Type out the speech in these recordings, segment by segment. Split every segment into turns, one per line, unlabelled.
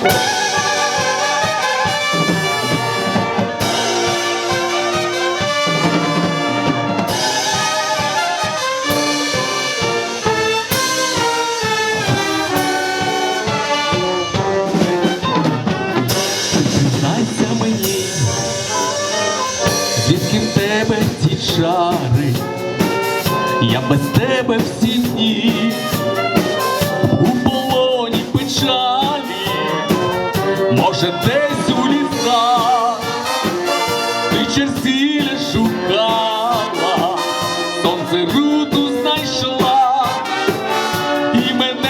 Ці я без тебе всі дні може, десь у лісах ти черсіля шукала, сонце руду знайшла і мене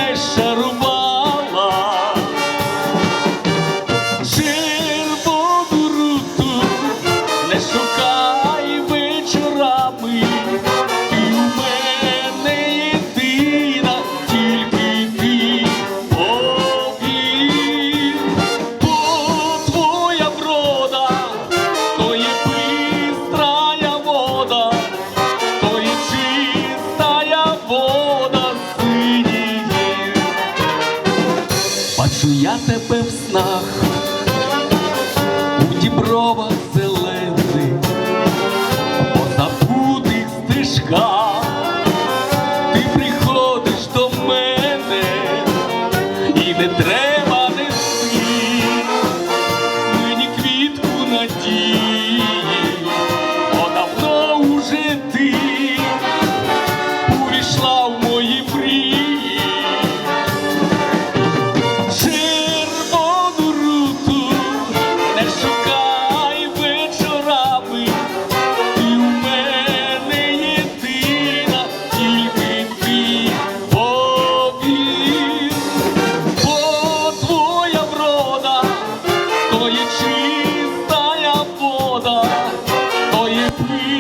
Бачу я тебе в снах, у діброва зелених, peace.